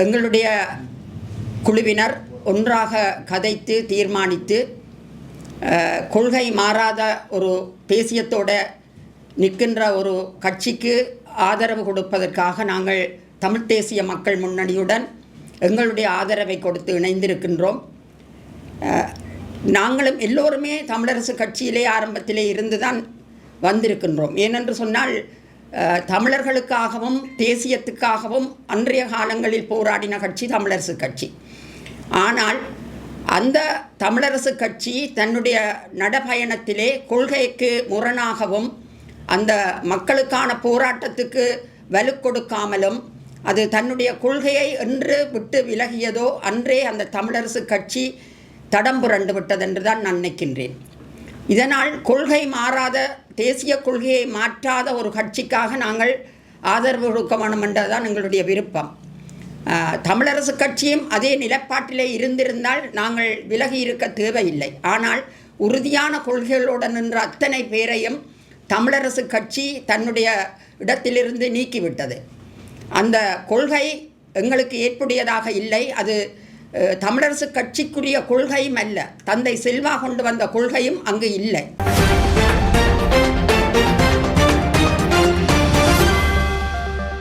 எங்களுடைய குழுவினர் ஒன்றாக கதைத்து தீர்மானித்து கொள்கை மாறாத ஒரு தேசியத்தோட நிற்கின்ற ஒரு கட்சிக்கு ஆதரவு கொடுப்பதற்காக நாங்கள் தமிழ் தேசிய மக்கள் முன்னணியுடன் எங்களுடைய ஆதரவை கொடுத்து இணைந்திருக்கின்றோம். நாங்களும் எல்லோருமே தமிழரசு கட்சியிலே ஆரம்பத்திலே இருந்து தான் வந்திருக்கின்றோம். ஏனென்று சொன்னால் தமிழர்களுக்காகவும் தேசியத்துக்காகவும் அன்றைய காலங்களில் போராடின கட்சி தமிழரசு கட்சி. ஆனால் அந்த தமிழரசு கட்சி தன்னுடைய நடபயணத்திலே கொள்கைக்கு முரணாகவும் அந்த மக்களுக்கான போராட்டத்துக்கு வலு கொடுக்காமலும் அது தன்னுடைய கொள்கையை என்று விட்டு விலகியதோ அன்றே அந்த தமிழரசு கட்சி தடம் புரண்டு விட்டதென்று தான் நான் நினைக்கின்றேன். இதனால் கொள்கை மாறாத தேசிய கொள்கையை மாற்றாத ஒரு கட்சிக்காக நாங்கள் ஆதரவு கொடுக்க வேண்டும் என்றதுதான் எங்களுடைய விருப்பம். தமிழரசு கட்சியும் அதே நிலப்பாட்டிலே இருந்திருந்தால் நாங்கள் விலகி இருக்க தேவையில்லை. ஆனால் உறுதியான கொள்கைகளுடன் நின்ற அத்தனை பேரையும் தமிழரசு கட்சி தன்னுடைய இடத்திலிருந்து நீக்கிவிட்டது. அந்த கொள்கை எங்களுக்கு ஏற்புடையதாக இல்லை. அது தமிழரசு கட்சிக்குரிய கொள்கையும் அல்ல. தந்தை செல்வா கொண்டு வந்த கொள்கையும் அங்கு இல்லை.